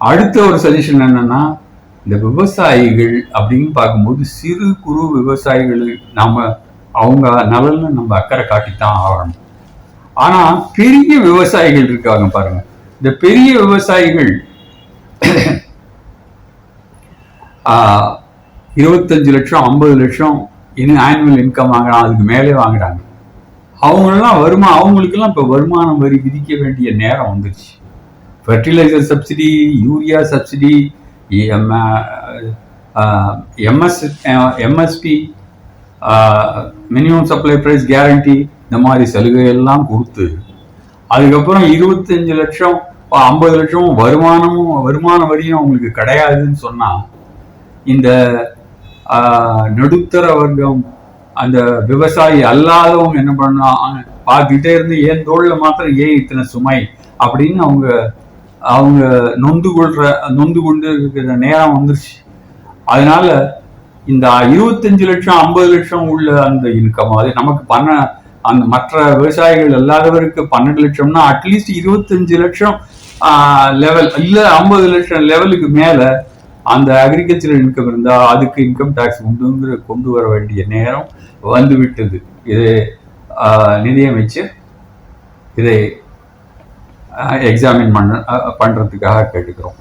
அடுத்த ஒரு சஜஷன் என்னன்னா இந்த விவசாயிகள் அப்படின்னு பார்க்கும்போது சிறு குறு விவசாயிகள் நாம அவங்க நலன்ல நம்ம அக்கறை காட்டித்தான் ஆகணும். ஆனா பெரிய விவசாயிகள் இருக்காங்க பாருங்க. இந்த பெரிய விவசாயிகள் ஆஹ், இருபத்தஞ்சு லட்சம் ஐம்பது லட்சம் இன்னும் ஆனுவல் இன்கம் வாங்குறான் அதுக்கு மேலே வாங்குறாங்க. அவங்களெல்லாம் வருமா? அவங்களுக்கெல்லாம் இப்போ வருமானம் வரி விதிக்க வேண்டிய நேரம் வந்துருச்சு. Fertilizer subsidy urea subsidy MS MSP minimum supply price guarantee இந்த மாதிரி சலுகை எல்லாம் கொடுத்து அதுக்கப்புறம் இருபத்தஞ்சு லட்சம் ஐம்பது லட்சம் வருமானமும் வருமான வரியும் அவங்களுக்கு கிடையாதுன்னு சொன்னால் இந்த uh, நடுத்தர வர்க்கம் அந்த விவசாயி அல்லாதவங்க என்ன பண்ணலாம் பார்த்துக்கிட்டே இருந்து ஏன் தோளில் மாத்திரம் ஏன் இத்தனை சுமை அப்படின்னு அவங்க அவங்க நொந்து கொள்ற நொந்து கொண்டு இருக்கிற நேரம் வந்துருச்சு. அதனால இந்த இருபத்தஞ்சு லட்சம் ஐம்பது லட்சம் உள்ள அந்த இன்கம் அது நமக்கு பண்ண அந்த மற்ற விவசாயிகள் இல்லாதவருக்கு பன்னெண்டு லட்சம்னா அட்லீஸ்ட் இருபத்தஞ்சு லட்சம் லெவல் இல்லை ஐம்பது லட்சம் லெவலுக்கு மேலே அந்த அக்ரிகல்ச்சரல் இன்கம் இருந்தால் அதுக்கு இன்கம் டேக்ஸ் உண்டுங்கிற கொண்டு வர வேண்டிய நேரம் வந்துவிட்டது. இது நிதியமைச்சர் இதை எக்ஸாமின் பண்ண பண்ணுறதுக்காக பண்றதுக்காக கேட்டுக்கிறோம்.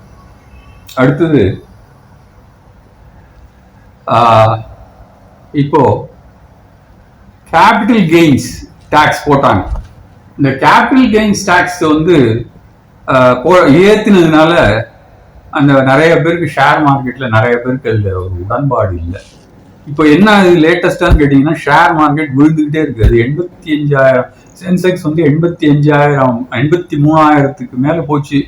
அடுத்தது ஆஹ், இப்போ கேபிட்டல் கெயின்ஸ் டேக்ஸ் போட்டாங்க. இந்த கேபிட்டல் கெயின்ஸ் டாக்ஸ் வந்து ஆஹ், போ- ஏத்துனதுனால அந்த நிறைய பேருக்கு ஷேர் மார்க்கெட்ல நிறைய பேருக்கு அதில் ஒரு உடன்பாடு இல்லை. இப்போ என்ன லேட்டஸ்டான்னு கேட்டிங்கன்னா ஷேர் மார்க்கெட் விழுந்துகிட்டே இருக்குது அது எண்பத்தி அஞ்சாயிரம் சென்செக்ஸ் வந்து எண்பத்தி அஞ்சாயிரம் எண்பத்தி மூணாயிரத்துக்கு மேல போச்சு.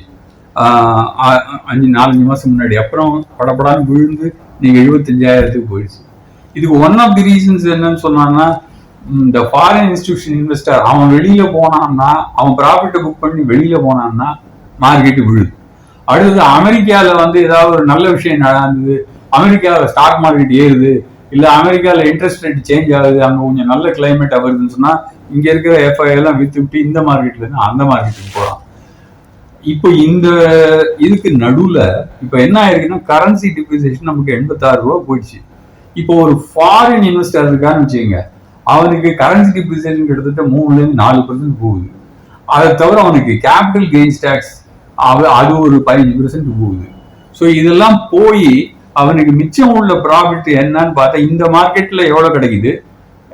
அஞ்சு நாலஞ்சு மாதம் முன்னாடி. அப்புறம் படபடான்னு விழுந்து நீங்க எழுபத்தஞ்சாயிரத்துக்கு போயிடுச்சு. இதுக்கு ஒன் ஆஃப் தி ரீசன்ஸ் என்னன்னு சொன்னான்னா இந்த ஃபாரின் இன்ஸ்டிடியூஷன் இன்வெஸ்டர் அவன் வெளியில போனான்னா அவன் ப்ராஃபிட்டை புக் பண்ணி வெளியில போனான்னா மார்க்கெட்டு விழுது அடுத்தது அமெரிக்காவில் வந்து ஏதாவது ஒரு நல்ல விஷயம் நடந்தது அமெரிக்காவில் ஸ்டாக் மார்க்கெட் ஏறுது இல்லை அமெரிக்காவில் இன்ட்ரெஸ்ட் ரேட் சேஞ்ச் ஆகுது அங்கே கொஞ்சம் நல்ல கிளைமேட் வருதுன்னு சொன்னால் இங்க இருக்கிற எஃப்ஐ எல்லாம் வித்து விட்டு இந்த மார்க்கெட்ல இருந்து அந்த மார்க்கெட்டுக்கு போறான் இப்போ இந்த இதுக்கு நடுவுல இப்போ என்ன ஆயிருக்குன்னா கரன்சி டிப்ரிசியேஷன் நமக்கு எண்பத்தாறு ரூபா போயிடுச்சு. இப்போ ஒரு ஃபாரின் இன்வெஸ்டர் இருக்கான்னு வச்சுக்கோங்க அவனுக்கு கரன்சி டிப்ரிசியேஷன் கிட்டத்தட்ட மூணுல இருந்து நாலு பர்சன்ட் போகுது. அதை தவிர அவனுக்கு கேபிட்டல் கெயின்ஸ் டேக்ஸ் அது ஒரு பதினஞ்சு பர்சன்ட் போகுது. ஸோ இதெல்லாம் போய் அவனுக்கு மிச்சம் உள்ள ப்ராஃபிட் என்னன்னு பார்த்தா இந்த மார்க்கெட்ல எவ்வளவு கிடைக்குது?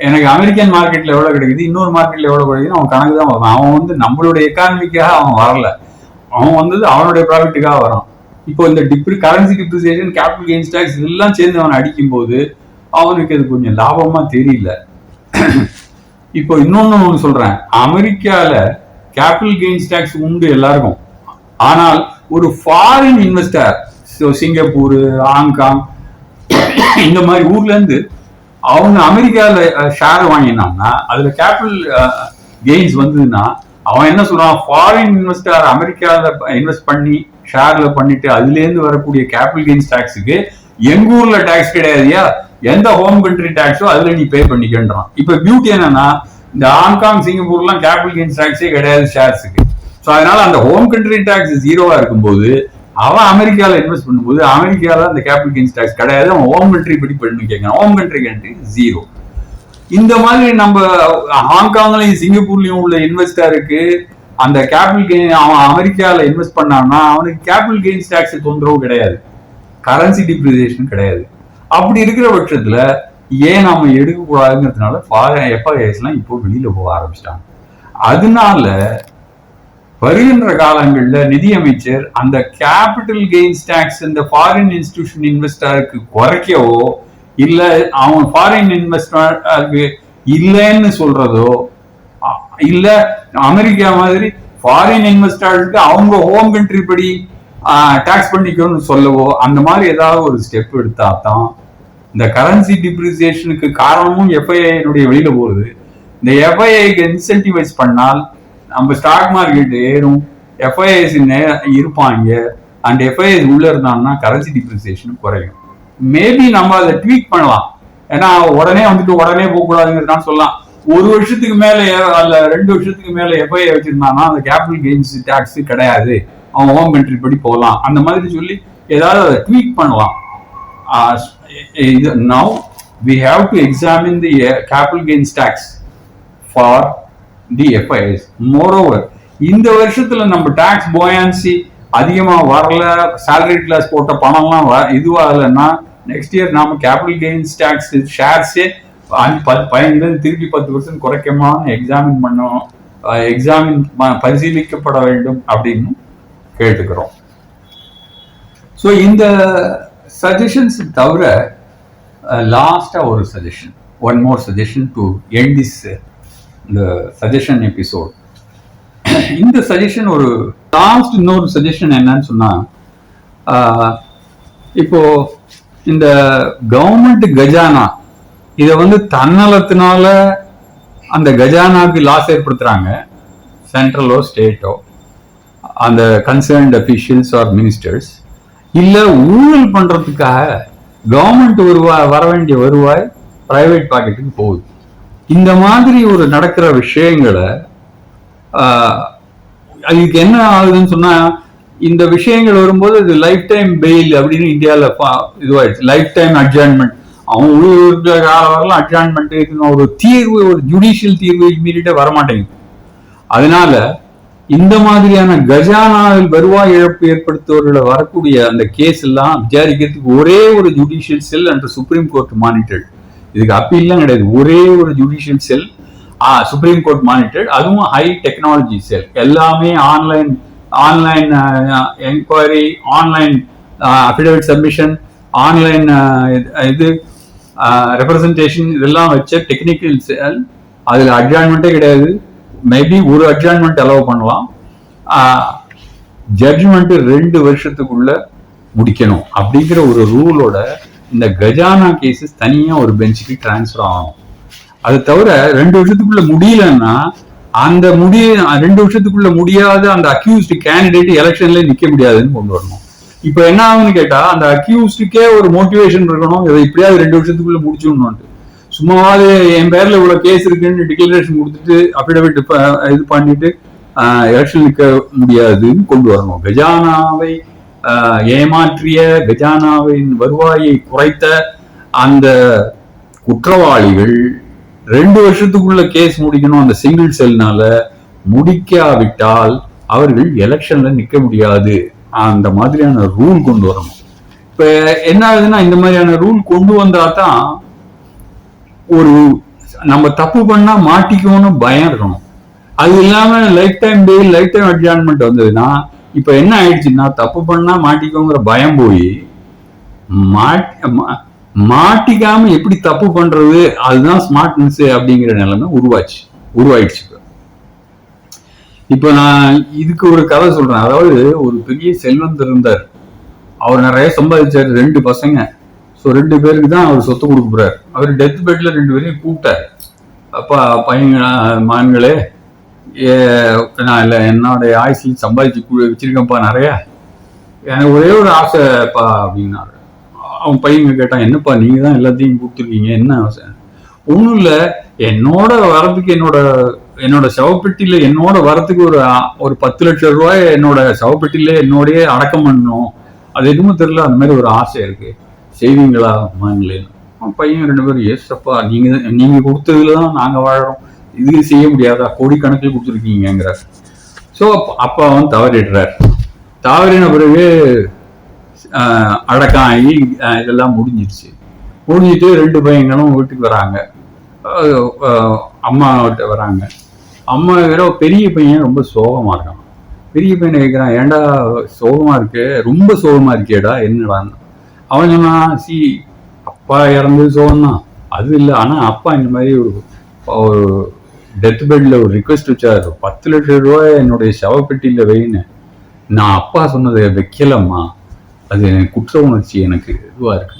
எனக்கு அமெரிக்கன் மார்க்கெட்ல எவ்வளவு கிடைக்குது இன்னொரு மார்க்கெட்ல எவ்வளவு கிடைக்குதுன்னு அவன் கணக்கு தான் பார்ப்பான். அவன் வந்து நம்மளுடைய எக்கானமிக்காக அவன் வரல. அவன் வந்தது அவனுடைய ப்ராஃபிட்டுக்காக வரான். இப்போ இந்த டிப்ரி currency depreciation capital gains tax இதெல்லாம் சேர்ந்து அவனை அடிக்கும் போது அவனுக்கு அது கொஞ்சம் லாபமா தெரியல. இப்போ இன்னொன்னு ஒன்று சொல்றேன். அமெரிக்கால கேபிட்டல் கெயின்ஸ் டேக்ஸ் உண்டு எல்லாருக்கும். ஆனால் ஒரு ஃபாரின் இன்வெஸ்டர் சிங்கப்பூர் ஹாங்காங் இந்த மாதிரி ஊர்ல இருந்து அவங்க அமெரிக்காவில் ஷேர் வாங்கினாங்கன்னா அதுல கேபிட்டல் கெயின்ஸ் வந்ததுன்னா அவன் என்ன சொல்றான்? ஃபாரின் இன்வெஸ்டர் அமெரிக்காவில் இன்வெஸ்ட் பண்ணி ஷேர்ல பண்ணிட்டு அதுலேருந்து வரக்கூடிய கேபிட்டல் கெயின்ஸ் டாக்ஸுக்கு எங்க ஊர்ல டாக்ஸ் கிடையாதுயா எந்த ஹோம் கண்ட்ரி டாக்ஸோ அதுல நீ பே பண்ணிக்கன்றான் இப்ப பியூட்டி என்னன்னா இந்த ஹாங்காங் சிங்கப்பூர்லாம் கேபிட்டல் கெயின்ஸ் டாக்ஸே கிடையாது ஷேர்ஸுக்கு ஸோ அதனால அந்த ஹோம் கண்ட்ரி டாக்ஸ் ஜீரோவா இருக்கும்போது அவன் அமெரிக்கால இன்வெஸ்ட் பண்ணும்போது அமெரிக்கால அந்த கேபிட்டல் கெயின்ஸ் டாக்ஸ் கிடையாது. அவன் ஹோம் கண்ட்ரி படி பண்ணி கேட்கறான் ஹோம் கண்ட்ரி கண்ட்ரி ஜீரோ இந்த மாதிரி நம்ம ஹாங்காங்லயும் சிங்கப்பூர்லயும் உள்ள இன்வெஸ்டருக்கு அந்த கேபிட்டல் கெயின் அவன் அமெரிக்கால இன்வெஸ்ட் பண்ணான்னா அவனுக்கு கேபிட்டல் கெயின்ஸ் டாக்ஸ் தொந்தரவு கிடையாது. கரன்சி டிப்ரிசியேஷன் கிடையாது. அப்படி இருக்கிற பட்சத்துல ஏன் நாம எடுக்கக்கூடாதுங்கிறதுனால ஃபாரின் எஃப்ஐஎஸ்லாம் இப்போ வெளியில போக ஆரம்பிச்சிட்டாங்க. அதனால வருகின்ற காலங்களில் நிதியமைச்சர் அந்த கேபிட்டல் கெயின்ஸ் டேக்ஸ் இந்த ஃபாரின் இன்ஸ்டிடியூஷன் இன்வெஸ்டருக்கு குறைக்கவோ இல்லை அவன் ஃபாரின் இன்வெஸ்டருக்கு இல்லைன்னு சொல்றதோ இல்லை அமெரிக்கா மாதிரி ஃபாரின் இன்வெஸ்டருக்கு அவங்க ஹோம் கண்ட்ரி படி டேக்ஸ் பண்ணிக்கணும்னு சொல்லவோ அந்த மாதிரி ஏதாவது ஒரு ஸ்டெப் எடுத்தா தான் இந்த கரன்சி டிப்ரிசியேஷனுக்கு காரணமும் எஃப்ஐஐனுடைய வெளியில போகுது. இந்த எஃப்ஐஐக்கு இன்சென்டிவைஸ் பண்ணால் நம்ம ஸ்டாக் மார்க்கெட் ஏறும். எஃப்ஐஎஸ் இருப்பாங்க. அண்ட் எஃப்ஐஎஸ் உள்ள இருந்தாங்கன்னா கரன்சி டிப்ரிசியேஷன் குறையும். மேபி நம்ம அதை ட்வீட் பண்ணலாம். ஏன்னா உடனே வந்துட்டு உடனே போகக்கூடாதுங்கிறதுனா சொல்லலாம். ஒரு வருஷத்துக்கு மேல அல்ல ரெண்டு வருஷத்துக்கு மேல எஃப்ஐஏ வச்சிருந்தானா அந்த கேபிட்டல் கெயின்ஸ் டாக்ஸ் கிடையாது. அவன் ஹோம் கண்ட்ரி படி போகலாம். அந்த மாதிரி சொல்லி ஏதாவது அதை ட்வீட் பண்ணலாம். Now we have to examine the capital gains tax for the FIs moreover இந்த வருஷத்துல நம்ம டாக்ஸ் போயான்சி அதிகமா வரல சேலரி கிளாஸ் போட்ட பணம்லாம் வ- இதுவாகலைன்னா நெக்ஸ்ட் இயர் நாம கேபிட்டல் கெயின்ஸ் டாக்ஸ் ஷேர்ஸே பதினஞ்சு திருப்பி பத்து பர்சன்ட் குறைக்கமான எக்ஸாமின் பண்ணோம். எக்ஸாமின் பரிசீலிக்கப்பட வேண்டும் அப்படின்னு கேட்டுக்கிறோம். ஸோ இந்த சஜஷன்ஸ் தவிர லாஸ்டாக ஒரு suggestion one more suggestion to end this இந்த சஜஷன் எபிசோட் இந்த சஜஷன் ஒரு லாஸ்ட் இன்னொரு சஜஷன் என்னன்னு சொன்னா இப்போ இந்த கவர்மெண்ட் கஜானா இதை வந்து தன்னலத்தினால அந்த கஜானாவுக்கு லாஸ் ஏற்படுத்துறாங்க சென்ட்ரலோ ஸ்டேட்டோ அந்த கன்சர்ன்ட் அபிஷியல்ஸ் ஆர் மினிஸ்டர்ஸ் இல்லை ஊழல் பண்றதுக்காக கவர்மெண்ட் வருவாய் வர வேண்டிய வருவாய் பிரைவேட் பாக்கெட்டுக்கு போகுது. இந்த மாதிரி ஒரு நடக்கிற விஷயங்களை அதுக்கு என்ன ஆகுதுன்னு சொன்னா இந்த விஷயங்கள் வரும்போது இது லைஃப் டைம் பெயில் அப்படின்னு இந்தியாவில் இதுவாயிடுச்சு. லைஃப் டைம் அட்ஜாயின்மெண்ட் அவன் உள்ள கால வரலாம் அட்ஜாயின்மெண்ட் ஒரு தீர்வு ஒரு ஜுடிஷியல் தீர்வு இம்மீடியட்டா வரமாட்டேங்குது. அதனால இந்த மாதிரியான கஜானாவில் வருவாய் இழப்பு ஏற்படுத்துவர்களை வரக்கூடிய அந்த கேஸ் எல்லாம் விசாரிக்கிறதுக்கு ஒரே ஒரு judicial cell and supreme court monitor இதுக்கு அப்பீல்லாம் கிடையாது. ஒரே ஒரு judicial cell supreme court monitor அதுவும் ஹை டெக்னாலஜி செல் எல்லாமே online online enquiry online affidavit submission online இது ரெப்ரசன்டேஷன் இதெல்லாம் வச்ச டெக்னிக்கல் செல் அதில் அட்ஜாயின்மெண்ட்டே கிடையாது. மேபி ஒரு அட்ஜாயின்மெண்ட் அலோவ் பண்ணலாம். ஜட்ஜ்மெண்ட் ரெண்டு வருஷத்துக்குள்ள முடிக்கணும். அப்படிங்கிற ஒரு ரூலோட இந்த கஜானா கேசஸ் தனியா ஒரு பெஞ்சுக்கு டிரான்ஸ்ஃபர் ஆகணும். அது தவிர ரெண்டு வருஷத்துக்குள்ள முடியலன்னா அந்த முடிய ரெண்டு வருஷத்துக்குள்ள முடியாத அந்த அக்யூஸ்டு கேண்டிடேட் எலெக்ஷன்ல நிக்க முடியாதுன்னு கொண்டு வரணும். இப்போ என்ன ஆகும்னு கேட்டா அந்த அக்யூஸ்டுக்கே ஒரு மோட்டிவேஷன் இருக்கணும். இதை இப்படியாவது ரெண்டு வருஷத்துக்குள்ள முடிச்சிடணும்ட்டு சும்மாவது என் பேர்ல இவ்வளவு கேஸ் இருக்குன்னு டிக்ளரேஷன் கொடுத்துட்டு அபிடவிட் இது பண்ணிட்டு எலெக்ஷன் நிற்க முடியாதுன்னு கொண்டு வரணும். கஜானாவை ஏமாற்றிய கஜானாவின் வருவாயை குறைத்த அந்த குற்றவாளிகள் ரெண்டு வருஷத்துக்குள்ள கேஸ் முடிக்கணும் அந்த சிங்கிள் செல்னால முடிக்காவிட்டால் அவர்கள் எலெக்ஷன்ல நிக்க முடியாது. அந்த மாதிரியான ரூல் கொண்டு வரணும். இப்ப என்ன ஆகுதுன்னா இந்த மாதிரியான ரூல் கொண்டு வந்தா தான் ஒரு நம்ம தப்பு பண்ணா மாட்டிக்குவோம்னு பயம் இருக்கணும். அது இல்லாம life time day life time adjournment வந்ததுன்னா இப்ப என்ன ஆயிடுச்சுன்னா தப்பு பண்ணா மாட்டிக்கோங்கிற பயம் போய் மாட்டி மாட்டிக்காம எப்படி தப்பு பண்றது அதுதான் ஸ்மார்ட்னஸ் அப்படிங்கிற நிலைமை உருவாச்சு உருவாயிடுச்சு இப்ப. இப்போ நான் இதுக்கு ஒரு கதை சொல்றேன். அதாவது ஒரு பெரிய செல்வந்தர் இருந்தார். அவர் நிறைய சம்பாதிச்சாரு ரெண்டு பசங்க. ஸோ ரெண்டு பேருக்கு தான் அவர் சொத்து கொடுக்க போறாரு. அவர் டெத் பெட்ல ரெண்டு பேரையும் கூப்பிட்டார். அப்பா பையன் மகன்களே நான் இல்லை என்னோட ஆயுசில் சம்பாதிச்சு கு- வச்சிருக்கேன்ப்பா நிறையா. எனக்கு ஒரே ஒரு ஆசைப்பா அப்படின்னாரு அவன் பையங்க கேட்டான் என்னப்பா நீங்கள் தான் எல்லாத்தையும் கொடுத்துருக்கீங்க என்ன ஆசை? ஒன்றும் இல்லை என்னோட வரதுக்கு என்னோட என்னோட சவப்பெட்டியில் என்னோட வரத்துக்கு ஒரு ஒரு பத்து லட்சம் ரூபாய் என்னோட சவப்பெட்டியில் என்னோடய அடக்கம் பண்ணணும். அது எதுவுமே தெரியல அந்த மாதிரி ஒரு ஆசை இருக்கு. செய்வீங்களா மாங்களேன்னு பையன் ரெண்டு பேரும் எஸ் அப்பா நீங்கள் தான் நீங்கள் கொடுத்ததுல தான் நாங்கள் வாழறோம். இது செய்ய முடியாதா? கோடிக்கணக்கில் கொடுத்துருக்கீங்கிறார் ஸோ அப்பா அவன் தவறிடுறார். தவறின பிறகு அடக்கம் ஆகி இதெல்லாம் முடிஞ்சிடுச்சு முடிஞ்சிட்டு ரெண்டு பையங்களும் வீட்டுக்கு வராங்க. அம்மாவிட்ட அம்மா வராங்க. அம்மா வேற பெரிய பையன் ரொம்ப சோகமாக இருக்கான். பெரிய பையனை கேட்குறான் ஏன்டா சோகமாக இருக்கு? ரொம்ப சோகமாக இருக்கேடா என்னடான்னு. அவன் சொன்னான் சி அப்பா இறந்தது சோகம்தான். அது இல்லை. ஆனால் அப்பா இந்த மாதிரி ஒரு டெத் பெட்ல ஒரு ரிக்வெஸ்ட் வச்சார். பத்து லட்சம் ரூபாய் என்னுடைய சவப்பெட்டியில வைன்னு. நான் அப்பா சொன்னதை வைக்கலம்மா. அது எனக்கு குற்ற உணர்ச்சி எனக்கு இதுவாக இருக்கு.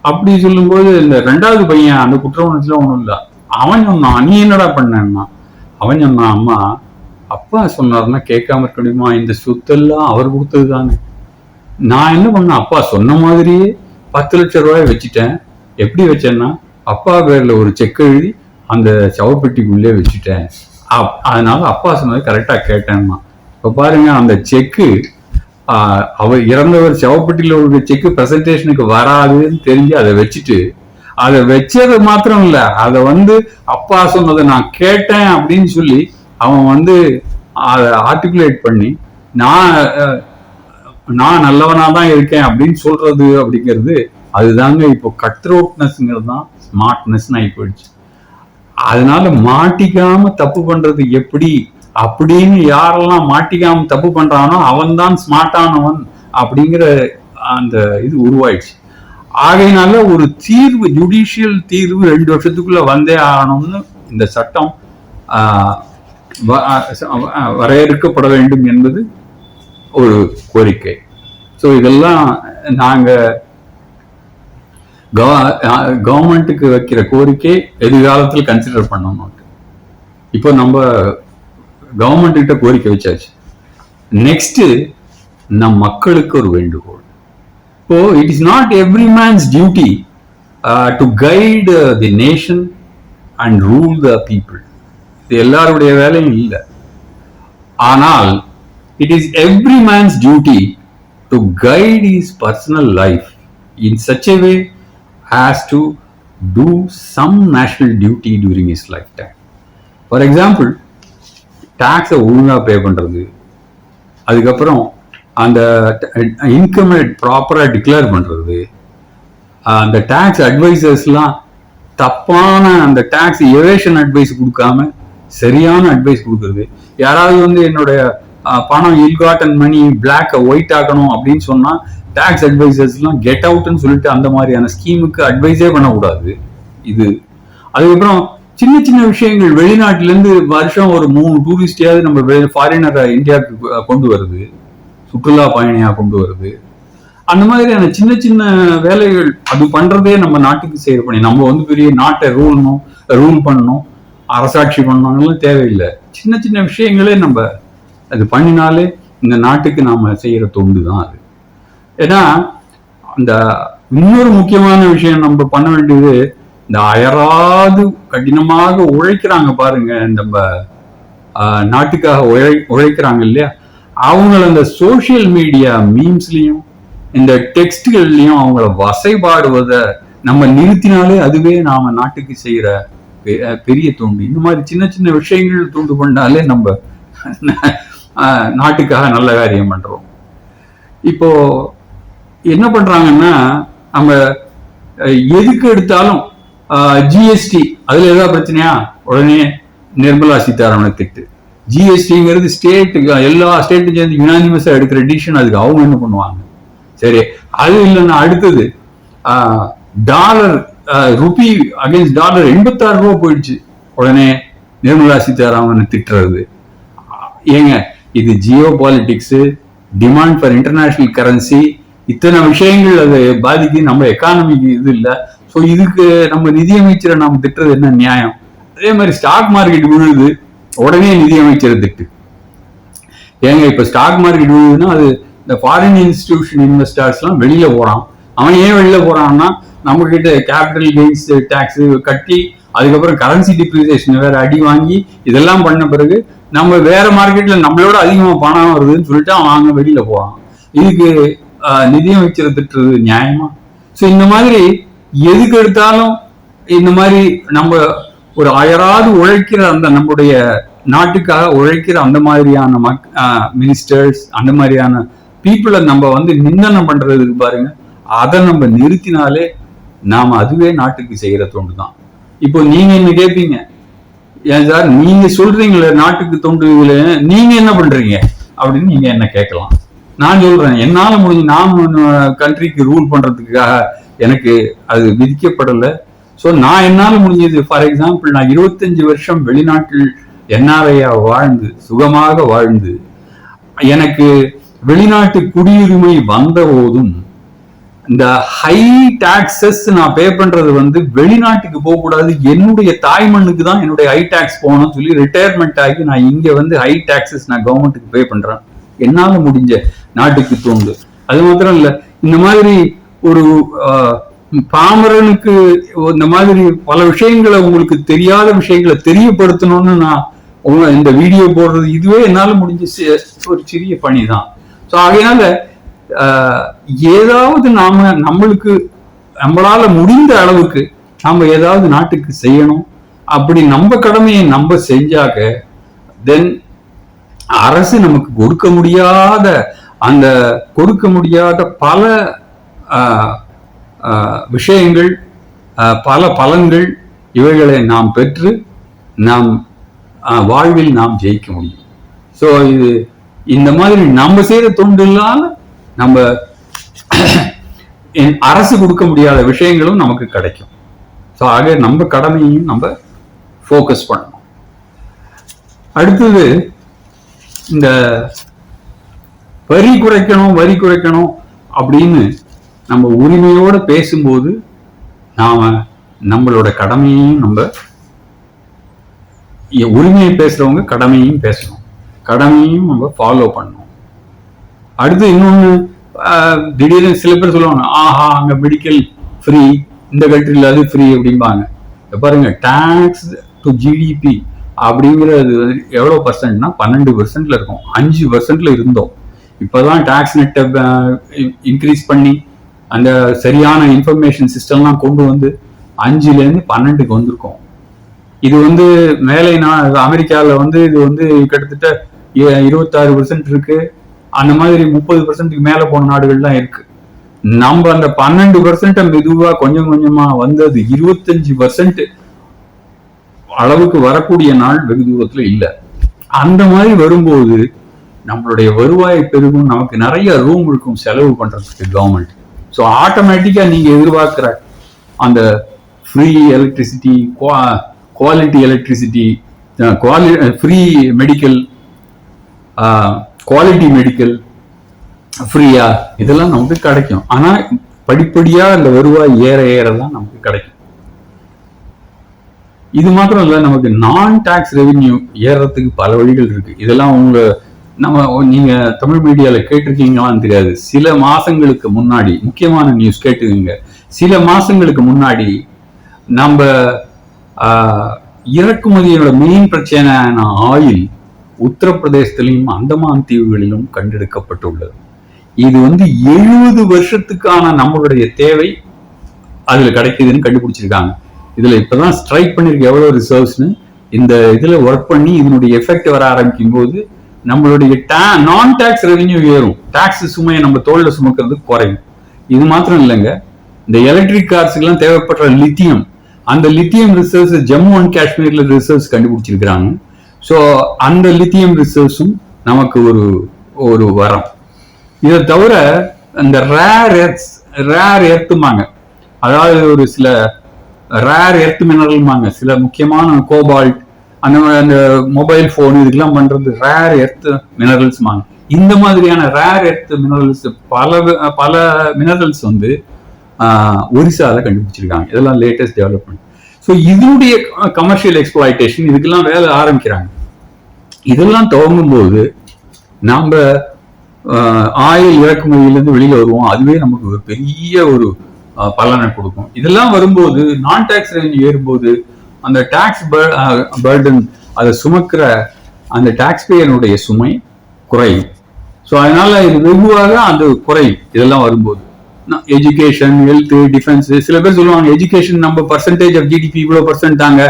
அப்படி சொல்லும்போது இந்த ரெண்டாவது பையன் அந்த குற்ற உணர்ச்சியில ஒன்றும் இல்லை. அவன் சொன்னான் நீ என்னடா பண்ணன்னா? அவன் சொன்னான் அம்மா அப்பா சொன்னார்னா கேட்காம இருக்க முடியுமா? இந்த சொத்தெல்லாம் அவர் கொடுத்தது தானே. நான் என்ன பண்ணேன்? அப்பா சொன்ன மாதிரியே பத்து லட்சம் ரூபாய் வச்சுட்டேன். எப்படி வச்சேன்னா அப்பா பேரில் ஒரு செக் எழுதி அந்த சவப்பெட்டிக்குள்ளே வச்சுட்டேன். அப்- அதனால அப்பா சொன்னது கரெக்டா கேட்டேன்னா இப்ப பாருங்க அந்த செக்கு அவர் இறந்தவர் சவப்பெட்டியில் உள்ள செக்கு பிரசன்டேஷனுக்கு வராதுன்னு தெரிஞ்சு அதை வச்சுட்டு அதை வச்சது மாத்திரம் இல்ல அதை வந்து அப்பா சொன்னதை நான் கேட்டேன் அப்படின்னு சொல்லி அவன் வந்து அதை ஆர்டிகுலேட் பண்ணி நான் நான் நல்லவனா தான் இருக்கேன் அப்படின்னு சொல்றது அப்படிங்கிறது அதுதாங்க இப்போ கட்ரோட்னஸ்ங்கிறது தான் ஸ்மார்ட்னஸ்னு ஆகி போயிடுச்சு. அதனால மாட்டிக்காம தப்பு பண்றது எப்படி? அப்படின்னு யாரெல்லாம் மாட்டிக்காம தப்பு பண்றானோ அவன் தான் ஸ்மார்ட்டானவன் அப்படிங்கிற அந்த இது உருவாயிடுச்சு. ஆகையினால ஒரு தீர்வு ஜுடிஷியல் தீர்வு ரெண்டு வருஷத்துக்குள்ள வந்தே ஆகணும்னு இந்த சட்டம் வ- வரையறுக்கப்பட வேண்டும் என்பது ஒரு கோரிக்கை. ஸோ இதெல்லாம் நாங்கள் கவர்மெண்ட்டுக்கு வைக்கிற கோரிக்கை எதிர்காலத்தில் கன்சிடர் பண்ணணும் இப்போ நம்ம கவர்மெண்ட் கிட்ட கோரிக்கை வச்சாச்சு. நெக்ஸ்ட் நம் மக்களுக்கு ஒரு வேண்டுகோள். இப்போ it is not every man's duty to guide the nation and rule the people இது எல்லாருடைய வேலையும் இல்லை. ஆனால் it is every man's duty to guide is personal life in such a way has to do some national duty during is life time for example டேக்ஸை ஒழுங்காக பே பண்ணுறது அதுக்கப்புறம் அந்த income ப்ராப்பராக டிக்ளேர் பண்ணுறது அந்த டேக்ஸ் அட்வைசர்ஸ்லாம் தப்பான அந்த டேக்ஸ் எவேஷன் அட்வைஸ் கொடுக்காம சரியான அட்வைஸ் கொடுக்குறது. யாராவது வந்து என்னுடைய பணம் இல்காட்டன் மணி பிளாக்கை ஒயிட் ஆக்கணும் அப்படின்னு சொன்னா டேக்ஸ் அட்வைசர்ஸ்லாம் கெட் அவுட்னு சொல்லிட்டு அந்த மாதிரியான ஸ்கீமுக்கு அட்வைஸே பண்ணக்கூடாது. இது. அதுக்கப்புறம் சின்ன சின்ன விஷயங்கள். வெளிநாட்டிலேருந்து வருஷம் ஒரு மூணு டூரிஸ்டையாவது நம்ம ஃபாரினரை இந்தியாவுக்கு கொண்டு வருது. சுற்றுலா பயணியாக கொண்டு வருது. அந்த மாதிரியான சின்ன சின்ன வேலைகள் அது பண்ணுறதே நம்ம நாட்டுக்கு செய்கிற பணி நம்ம வந்து பெரிய நாட்டை ரூல்னும் ரூல் பண்ணணும் அரசாட்சி பண்ணணும்லாம் தேவையில்லை. சின்ன சின்ன விஷயங்களே நம்ம அது பண்ணினாலே இந்த நாட்டுக்கு நாம் செய்கிற தொண்டு தான் அது. ஏன்னா அந்த இன்னொரு முக்கியமான விஷயம் நம்ம பண்ண வேண்டியது இந்த அயராது கடினமாக உழைக்கிறாங்க பாருங்க நம்ம நாட்டுக்காக உழை உழைக்கிறாங்க இல்லையா? அவங்கள அந்த சோசியல் மீடியா மீம்ஸ்லயும் இந்த டெக்ஸ்ட்கள்லயும் அவங்கள வசைபாடுவதை நம்ம நிறுத்தினாலே அதுவே நாம நாட்டுக்கு செய்யற பெ- பெரிய தூண்டு. இந்த மாதிரி சின்ன சின்ன விஷயங்கள் தூண்டு பண்ணாலே நம்ம நாட்டுக்காக நல்ல காரியம் பண்றோம். இப்போ என்ன பண்றாங்கன்னா நம்ம எதுக்கு எடுத்தாலும் ஜிஎஸ்டி அதுல ஏதாவது பிரச்சனையா? உடனே நிர்மலா சீதாராமனை திட்டு. ஜிஎஸ்டிங்கிறது ஸ்டேட்டுக்கு எல்லா ஸ்டேட்டும் சேர்ந்து யுனானிமஸா எடுக்கிற டிசிஷன் அதுக்கு அவங்க என்ன பண்ணுவாங்க? சரி அது இல்லைன்னா அடுத்தது டாலர் ருபி அகேன்ஸ்ட் டாலர் எண்பத்தாறு ரூபா போயிடுச்சு. உடனே நிர்மலா சீதாராமனை திட்டுறது. ஏங்க இது geo politics demand for international currency இத்தனை விஷயங்கள் அது பாதிக்கு நம்ம எக்கானமிக்கு இது இல்லை. ஸோ இதுக்கு நம்ம நிதியமைச்சரை நம்ம திட்டுறது என்ன நியாயம்? அதே மாதிரி ஸ்டாக் மார்க்கெட் விழுது உடனே நிதியமைச்சரை திட்டு. ஏங்க இப்ப ஸ்டாக் மார்க்கெட் விழுதுன்னா அது இந்த ஃபாரின் இன்ஸ்டிடியூஷன் இன்வெஸ்டர்ஸ்லாம் வெளியில போறான். அவன் ஏன் வெளியில போறான்னா நம்ம கிட்ட கேபிட்டல் கெயின்ஸ் டேக்ஸ் கட்டி அதுக்கப்புறம் கரன்சி டிப்ரிசியேஷன் வேற அடி வாங்கி இதெல்லாம் பண்ண பிறகு நம்ம வேற மார்க்கெட்ல நம்மளோட அதிகமா பணம் வருதுன்னு சொல்லிட்டு அவன் வாங்க வெளியில போறான். இதுக்கு ஆஹ், நிதியமைச்சரை திட்டுறது நியாயமா? ஸோ இந்த மாதிரி எதுக்கு எடுத்தாலும் இந்த மாதிரி நம்ம ஒரு அயராது உழைக்கிற அந்த நம்முடைய நாட்டுக்காக உழைக்கிற அந்த மாதிரியான மக் மினிஸ்டர்ஸ் அந்த மாதிரியான பீப்புளை நம்ம வந்து நிந்தனம் பண்றதுக்கு பாருங்க. அதை நம்ம நிறுத்தினாலே நாம அதுவே நாட்டுக்கு செய்யற தொண்டு தான். இப்போ நீங்க என்ன கேட்பீங்க ஏன் சார் நீங்க சொல்றீங்களே நாட்டுக்கு தொண்டு நீங்க என்ன பண்றீங்க? அப்படின்னு நீங்க என்ன கேட்கலாம். நான் சொல்றேன். என்னால முடிஞ்சு நான் கண்ட்ரிக்கு ரூல் பண்றதுக்காக எனக்கு அது விதிக்கப்படலை. ஸோ நான் என்னால முடிஞ்சது ஃபார் எக்ஸாம்பிள் நான் இருபத்தஞ்சு வருஷம் வெளிநாட்டில் என்ஆர்ஐயா வாழ்ந்து சுகமாக வாழ்ந்து எனக்கு வெளிநாட்டு குடியுரிமை வந்த போதும் இந்த ஹை டாக்ஸஸ் நான் பே பண்றது வந்து வெளிநாட்டுக்கு போக கூடாது. என்னுடைய தாய் மண்ணுக்கு தான் என்னுடைய ஹை டாக்ஸ் போகணும்னு சொல்லி ரிட்டையர்மெண்ட் ஆகி நான் இங்க வந்து ஹை டாக்ஸஸ் நான் கவர்மெண்ட்டுக்கு பே பண்றேன். என்னால முடிஞ்ச நாட்டுக்கு தோண்டு. அது மாத்திரம் இல்ல இந்த மாதிரி ஒரு பாமரனுக்கு இந்த மாதிரி பல விஷயங்களை உங்களுக்கு தெரியாத விஷயங்களை தெரியப்படுத்தணும்னு நான் இந்த வீடியோ போடுறது இதுவே என்னால முடிஞ்ச ஒரு சிறிய பணி தான் ஸோ அதனால ஏதாவது நாம நம்மளுக்கு நம்மளால முடிந்த அளவுக்கு நாம ஏதாவது நாட்டுக்கு செய்யணும். அப்படி நம்ம கடமையை நம்ம செஞ்சாக்க தென் அரசு நமக்கு கொடுக்க முடியாத அந்த கொடுக்க முடியாத பல ஆஹ், ஆஹ், விஷயங்கள் ஆஹ், பல பலன்கள் இவைகளை நாம் பெற்று நாம் வாழ்வில் நாம் ஜெயிக்க முடியும். ஸோ இது இந்த மாதிரி நம்ம செய்த தொண்டுனால நம்ம அரசு கொடுக்க முடியாத விஷயங்களும் நமக்கு கிடைக்கும். ஸோ ஆக நம்ம கடமையையும் நம்ம ஃபோக்கஸ் பண்ணணும். அடுத்தது இந்த வரி குறைக்கணும் வரி குறைக்கணும் அப்படின்னு நம்ம உரிமையோட பேசும்போது நாம நம்மளோட கடமையையும் நம்ம உரிமையை பேசுறவங்க கடமையும் பேசணும். கடமையும் நம்ம ஃபாலோ பண்ணணும். அடுத்து இன்னொன்னு திடீர்னு சில பேர் சொல்லுவாங்க ஆஹா அங்க மெடிக்கல் ஃப்ரீ இந்த கண்ட்ரியில் அது ஃப்ரீ அப்படிம்பாங்க. பாருங்க டேக்ஸ் டு ஜிடிபி அப்படிங்கிறது எவ்வளோ பர்சன்ட்னா பன்னெண்டு பர்சன்ட்ல இருக்கும். அஞ்சு பர்சன்ட்ல இருந்தோம். இப்போதான் டாக்ஸ் நெட்டை இன்க்ரீஸ் பண்ணி அந்த சரியான இன்ஃபர்மேஷன் சிஸ்டம்லாம் கொண்டு வந்து அஞ்சுலேருந்து பன்னெண்டுக்கு வந்திருக்கோம். இது வந்து மேலை நான் அமெரிக்காவில் வந்து இது வந்து கிட்டத்தட்ட இருபத்தாறு பர்சன்ட் இருக்கு. அந்த மாதிரி முப்பது பர்சன்ட்டுக்கு மேலே போன நாடுகள்லாம் இருக்கு. நம்ம அந்த பன்னெண்டு பர்சன்ட்டை மெதுவாக கொஞ்சம் கொஞ்சமாக வந்தது. இருபத்தஞ்சு பெர்சன்ட் அளவுக்கு வரக்கூடிய நாள் வெகு தூரத்துல இல்லை. அந்த மாதிரி வரும்போது நம்மளுடைய வருவாய் பெருகும் நமக்கு நிறைய ரூம் இருக்கும் செலவு பண்றதுக்கு கவர்மெண்ட் ஸோ ஆட்டோமேட்டிக்கா நீங்க எதிர்பார்க்கிற அந்த ஃப்ரீ எலக்ட்ரிசிட்டி குவாலிட்டி எலக்ட்ரிசிட்டி குவாலி ஃப்ரீ மெடிக்கல் குவாலிட்டி மெடிக்கல் ஃப்ரீயா இதெல்லாம் நமக்கு கிடைக்கும். ஆனா படிப்படியா அந்த வருவாய் ஏற ஏற தான் நமக்கு கிடைக்கும். இது மாத்திரம் இல்ல நமக்கு நான் டாக்ஸ் ரெவென்யூ ஏறத்துக்கு பல வழிகள் இருக்கு. இதெல்லாம் உங்க நம்ம நீங்க தமிழ் மீடியால கேட்டிருக்கீங்களான்னு தெரியாது. சில மாசங்களுக்கு முன்னாடி முக்கியமான நியூஸ் கேட்டுக்கீங்க. சில மாசங்களுக்கு முன்னாடி நம்ம ஆஹ், இறக்குமதியோட மெயின் பிரச்சனையான ஆயில் உத்தரப்பிரதேசத்திலும் அந்தமான் தீவுகளிலும் கண்டெடுக்கப்பட்டுள்ளது. இது வந்து எழுபது வருஷத்துக்கான நம்மளுடைய தேவை அதுல கிடைக்குதுன்னு கண்டுபிடிச்சிருக்காங்க. இதுல இப்பதான் ஸ்ட்ரைக் பண்ணிருக்க எவ்வளவு ரிசர்வ்ஸ்னு இந்த இதுல ஒர்க் பண்ணி இதனுடைய எஃபெக்ட் வர ஆரம்பிக்கும் போது நம்மளுடைய நான் டாக்ஸ் ரெவென்யூ ஏறும். டாக்ஸ் சுமையை நம்ம தோல்ல சுமக்கிறது குறையும். இது மாத்திரம் இல்லைங்க. இந்த எலக்ட்ரிக் கார்ஸ்க்கெல்லாம் தேவைப்படுற லித்தியம் அந்த லித்தியம் ரிசர்வ்ஸ் ஜம்மு அண்ட் காஷ்மீர்ல ரிசர்வ்ஸ் கண்டுபிடிச்சிருக்கிறாங்க. ஸோ அந்த லித்தியம் ரிசர்வ்ஸும் நமக்கு ஒரு ஒரு வரம். இதை தவிர இந்த ரேர் எர்த்ஸ் ரேர் எர்த்துமாங்க அதாவது ஒரு சில ரேர் எர்த் மினரல்மாங்க சில முக்கியமான கோபால்ட் அந்த மாதிரி அந்த மொபைல் ஃபோன் இதுக்கெல்லாம் பண்றது ரேர் எர்த் மினரல்ஸ்மாங்க இந்த மாதிரியான ரேர் எர்த் மினரல்ஸ் பல பல மினரல்ஸ் வந்து ஒரிசால கண்டுபிடிச்சிருக்காங்க. இதெல்லாம் லேட்டஸ்ட் டெவலப்மெண்ட் ஸோ இதனுடைய கமர்ஷியல் எக்ஸ்பிளாய்டேஷன் இதுக்கெல்லாம் வேலை ஆரம்பிக்கிறாங்க. இதெல்லாம் துவங்கும் போது நாம ஆயில் இறக்குமதியிலேருந்து வெளியில வருவோம். அதுவே நமக்கு ஒரு பெரிய ஒரு பலனை கொடுக்கும். இதெல்லாம் வரும்போது நான் டேக்ஸ் ரெவன்யூ ஏறும்போது அந்த டேக்ஸ் பேர்டன் அதை சுமக்கிற அந்த டேக்ஸ் பேயனுடைய சுமை குறையும். ஸோ அதனால இது வெகுவாக அந்த குறையும் இதெல்லாம் வரும்போது. எஜுகேஷன் ஹெல்த் டிஃபென்ஸ் சில பேர் சொல்லுவாங்க எஜுகேஷன் நம்ம பர்சன்டேஜ் ஆஃப் ஜிடிபி இவ்வளோ பர்சன்ட் தாங்க.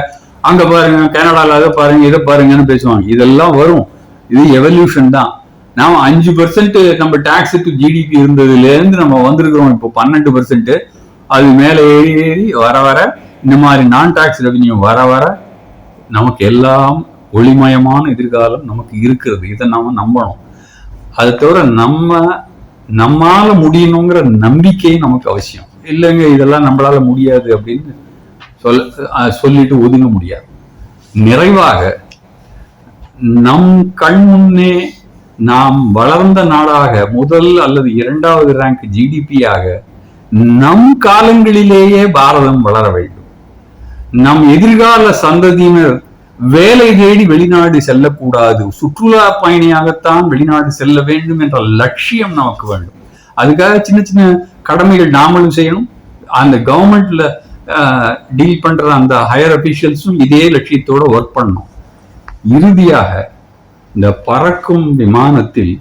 அங்க பாருங்க கனடாவில் அதை பாருங்க இதை பாருங்கன்னு பேசுவாங்க. இதெல்லாம் வரும். இது எவல்யூஷன் தான். நாம அஞ்சு பர்சன்ட் நம்ம டேக்ஸுக்கு டு ஜிடிபி இருந்ததுலேருந்து நம்ம வந்திருக்கிறோம் இப்போ பன்னெண்டு பர்சன்ட் அது மேலே ஏறி ஏறி வர வர இந்த மாதிரி நான் டாக்ஸ் ரெவன்யூ வர வர நமக்கு எல்லாம் ஒளிமயமான எதிர்காலம் நமக்கு இருக்கிறது. இதை நாம் நம்பணும். அதை தவிர நம்ம நம்மால முடியணுங்கிற நம்பிக்கை நமக்கு அவசியம். இல்லைங்க இதெல்லாம் நம்மளால முடியாது அப்படின்னு சொல் சொல்லிட்டு ஒதுங்க முடியாது. நிறைவாக நம் கண் முன்னே நாம் வளர்ந்த நாடாக முதல் அல்லது இரண்டாவது ரேங்க் ஜிடிபியாக நம் காலங்களிலேயே பாரதம் வளர வேண்டும். நம் எதிர்கால சந்ததியினர் வேலை தேடி வெளிநாடு செல்லக்கூடாது. சுற்றுலா பயணியாகத்தான் வெளிநாடு செல்ல வேண்டும் என்ற லட்சியம் நமக்கு வேண்டும். அதுக்காக சின்ன சின்ன கடமைகள் நாமளும் செய்யணும். அந்த கவர்மெண்ட்ல டீல் பண்ற அந்த ஹையர் அபிஷியல்ஸும் இதே லட்சியத்தோட ஒர்க் பண்ணணும். இறுதியாக இந்த பறக்கும் விமானத்தில்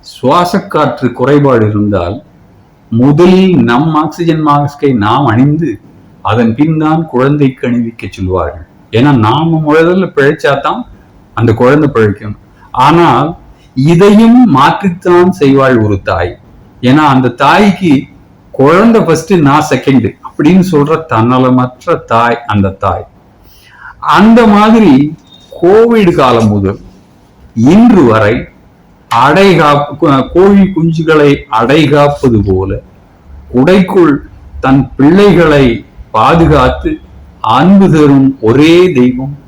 சுவாச காற்று குறைபாடு இருந்தால் முதலில் நம் ஆக்சிஜன் மாஸ்கை நாம் அணிந்து அதன் பின் தான் குழந்தைக்கு அணிவிக்க சொல்வார்கள். ஏன்னா நாம முதல்ல பிழைச்சாதான் அந்த குழந்தை பிழைக்கும். ஆனால் இதையும் மாற்றித்தான் செய்வாள் ஒரு தாய். ஏன்னா அந்த தாய்க்கு குழந்தை ஃபர்ஸ்ட் நான் செகண்ட் அப்படின்னு சொல்ற தன்னலமற்ற தாய் அந்த தாய். அந்த மாதிரி கோவிட் காலம் முதல் இன்று வரை அடைகாப்பு கோழி குஞ்சுகளை அடைகாப்பது போல உடைக்குள் தன் பிள்ளைகளை பாதுகாத்து அன்பு தரும் ஒரே தெய்வம்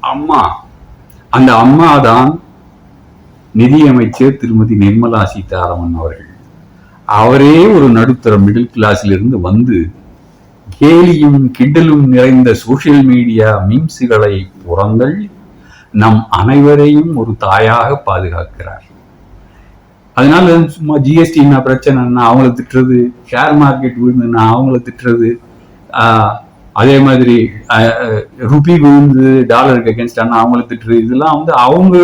அம்மா. அந்த அம்மா தான் நிதியமைச்சர் திருமதி நிர்மலா சீதாராமன் அவர்கள். அவரே ஒரு நடுத்தர மிடில் கிளாஸில் இருந்து வந்து கேலியும் கிண்டலும் நிறைந்த சோசியல் மீடியா மீம்ஸுகளை உரங்கள் நம் அனைவரையும் ஒரு தாயாக பாதுகாக்கிறார். அதனால சும்மா ஜிஎஸ்டி என்ன? பிரச்சனைன்னா அவங்கள திட்டுறது. ஷேர் மார்க்கெட் விழுந்துன்னா அவங்கள திட்டுறது. அதே மாதிரி ருபி விழுந்து டாலருக்கு அகேன்ஸ்ட் அவங்கள திட்டுறது. இதெல்லாம் வந்து அவங்க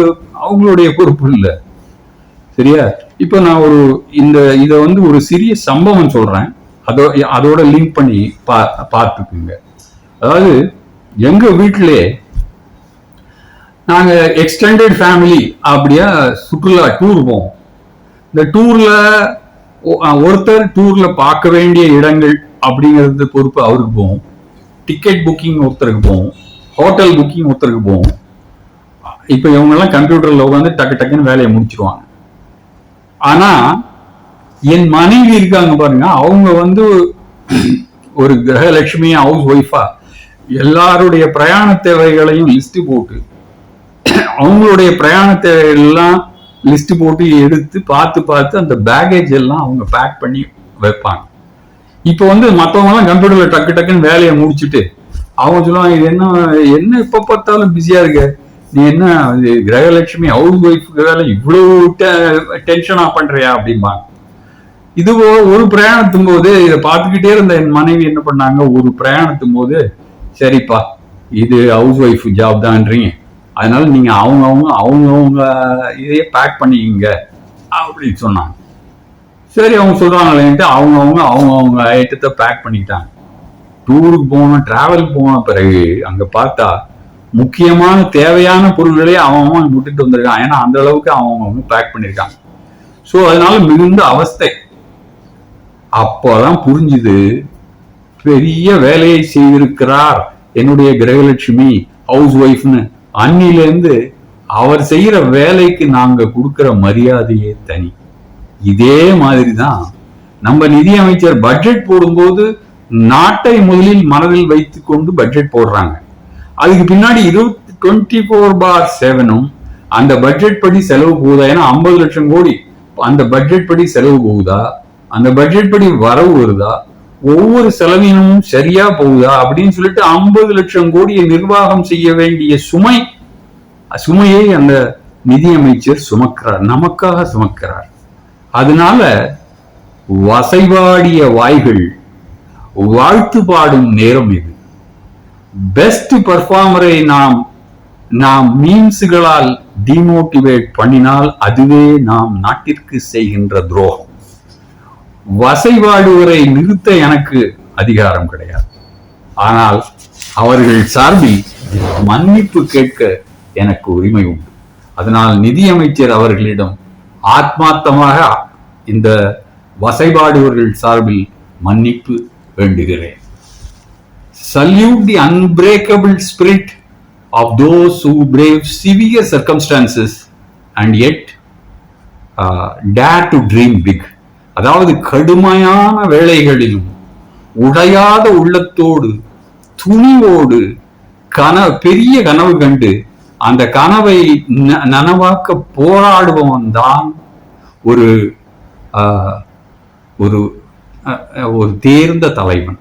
அவங்களுடைய பொறுப்பு இல்லை. சரியா? இப்போ நான் ஒரு இந்த இதை வந்து ஒரு சிறிய சம்பவம் சொல்றேன். அதோ அதோட லிங்க் பண்ணி பா பார்த்துக்குங்க. அதாவது எங்க வீட்டிலே நாங்கள் எக்ஸ்டெண்டட் ஃபேமிலி அப்படியா சுற்றுலா டூர் போவோம். இந்த டூர்ல ஒருத்தர் டூர்ல பார்க்க வேண்டிய இடங்கள் அப்படிங்கிறது பொறுப்பு அவருக்கு போகும். டிக்கெட் புக்கிங் ஒருத்தருக்கு போகும். ஹோட்டல் புக்கிங் ஒருத்தருக்கு போகும். இப்போ இவங்கெல்லாம் கம்ப்யூட்டர்ல உட்காந்து டக்கு டக்குன்னு வேலையை முடிச்சிருவாங்க. ஆனா என் மனைவி இருக்காங்க பாருங்க. அவங்க வந்து ஒரு கிரகலட்சுமி ஹவுஸ் ஒய்ஃபா எல்லாருடைய பிரயாண தேவைகளையும் லிஸ்ட் போட்டு அவங்களுடைய பிரயாண தேவைகள் எல்லாம் லிஸ்ட் போட்டு எடுத்து பார்த்து பார்த்து அந்த பேகேஜ் எல்லாம் அவங்க பேக் பண்ணி வைப்பாங்க. இப்போ வந்து மற்றவங்கலாம் கம்ப்யூட்டரில் கம்ப்யூட்டர்ல டக்கு டக்குன்னு வேலையை முடிச்சுட்டு அவங்க சொல்லுவாங்க இது என்ன என்ன எப்போ பார்த்தாலும் பிஸியா இருக்க? நீ என்ன இது கிரகலட்சுமி ஹவுஸ் ஒய்ஃபுக்கு வேலை இவ்வளவு டென்ஷனா பண்றியா? அப்படிம்பாங்க. இது ஒரு பிரயாணத்தும் போது இதை பார்த்துக்கிட்டே இருந்த என் மனைவி என்ன பண்ணாங்க? ஒரு பிரயாணத்தும் போது சரிப்பா இது ஹவுஸ் ஒய்ஃப் ஜாப் தான்றீங்க. அதனால நீங்க அவங்க அவங்க இதையே பேக் பண்ணிக்கிங்க அப்படின்னு சொன்னாங்க. சரி அவங்க சொல்றாங்களேன்ட்டு அவங்கவுங்க அவங்கவுங்க ஐட்டத்தை பேக் பண்ணிட்டாங்க டூருக்கு போன டிராவலுக்கு போன பிறகு அங்க பார்த்தா முக்கியமான தேவையான பொருள்களே அவன் அவன் விட்டுட்டு வந்திருக்கான் ஏன்னா அந்த அளவுக்கு அவங்க அவங்க பேக் பண்ணியிருக்காங்க ஸோ அதனால மிகுந்த அவஸ்தை. அப்போதான் புரிஞ்சுது பெரிய வேலையை செய்திருக்கிறார் என்னுடைய கிரகலட்சுமி ஹவுஸ் ஒய்ஃப்னு அன்னிலேருந்து அவர் செய்யற வேலைக்கு நாங்க கொடுக்கிற மரியாதையே தனி. இதே மாதிரி தான் நம்ம நிதியமைச்சர் பட்ஜெட் போடும்போது நாட்டை முதலில் மனதில் வைத்து கொண்டு பட்ஜெட் போடுறாங்க. அதுக்கு பின்னாடி இருபத்தி டுவெண்ட்டி ஃபோர் பார் செவனும் அந்த பட்ஜெட் படி செலவு போகுதா? ஏன்னா ஐம்பது லட்சம் கோடி. அந்த பட்ஜெட் படி செலவு போகுதா? அந்த பட்ஜெட் படி வரவு வருதா? ஒவ்வொரு செலவினமும் சரியா போகுதா அப்படின்னு சொல்லிட்டு ஐம்பது லட்சம் கோடியை நிர்வாகம் செய்ய வேண்டிய சுமை சுமையை அந்த நிதியமைச்சர் சுமக்கிறார் நமக்காக சுமக்கிறார். அதனால வசைபாடிய வாய்கள் வாழ்த்து பாடும் நேரம் இது. பெஸ்ட் பர்ஃபார்மரை நாம் நாம் மீம்ஸுகளால் டிமோட்டிவேட் பண்ணினால் அதுவே நாம் நாட்டிற்கு செய்கின்ற துரோகம். வசைபாடுவரை நிறுத்த எனக்கு அதிகாரம் கிடையாது. ஆனால் அவர்கள் சார்பில் மன்னிப்பு கேட்க எனக்கு உரிமை உண்டு. அதனால் நிதியமைச்சர் அவர்களிடம் ஆத்மார்த்தமாக இந்த வசைபாடுவர்கள் சார்பில் மன்னிப்பு வேண்டுகிறேன். Salute the unbreakable spirit of those who brave severe circumstances and yet dare to dream big அதாவது கடுமையான வேலைகளிலும் உடையாத உள்ளத்தோடு துணிவோடு கன பெரிய கனவு கண்டு அந்த கனவை நனவாக்க போராடுபவன் தான் ஒரு ஒரு ஒரு தேர்ந்த தலைவன்.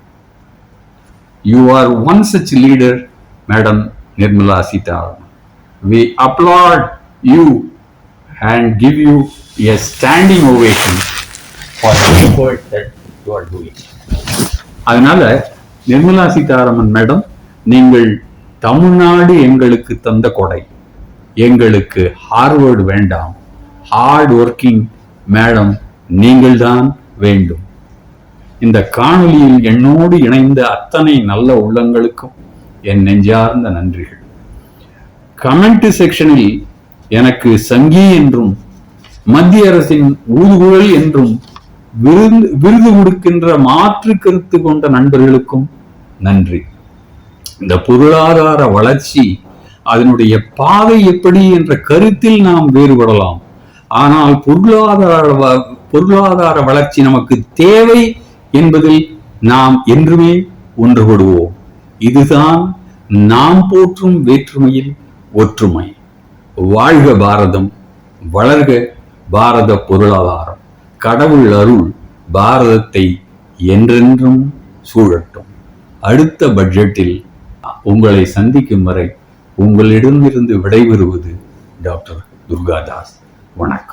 You are one such leader madam Nirmala Sitharaman we applaud you and give you a standing ovation அதனால நிர்மலா சீதாராமன் மேடம் நீங்கள் தமிழ்நாடு எங்களுக்கு தந்த கொடை. எங்களுக்கு ஹார்வர்டு வேண்டாம். ஹார்ட் ஒர்க்கிங் மேடம் நீங்கள்தான் வேண்டும். இந்த காணொலியில் என்னோடு இணைந்த அத்தனை நல்ல உள்ளங்களுக்கும் என் நெஞ்சார்ந்த நன்றிகள். கமெண்ட் செக்ஷனில் எனக்கு சங்கி என்றும் மத்திய அரசின் ஊதுகுழல் என்றும் விருது விருது கொடுக்கின்ற மாற்று கருத்து கொண்ட நண்பர்களுக்கும் நன்றி. இந்த பொருளாதார வளர்ச்சி அதனுடைய பாதை எப்படி என்ற கருத்தில் நாம் வேறுபடலாம். ஆனால் பொருளாதார பொருளாதார வளர்ச்சி நமக்கு தேவை என்பதில் நாம் என்றுமே ஒன்றுபடுவோம். இதுதான் நாம் போற்றும் வேற்றுமையில் ஒற்றுமை. வாழ்க பாரதம் வளர்க பாரத பொருளாதாரம். கடவுள் அருள் பாரதத்தை என்றென்றும் சூழட்டும். அடுத்த பட்ஜெட்டில் உங்களை சந்திக்கும் வரை உங்களிடமிருந்து விடைபெறுவது டாக்டர் துர்காதாஸ். வணக்கம்.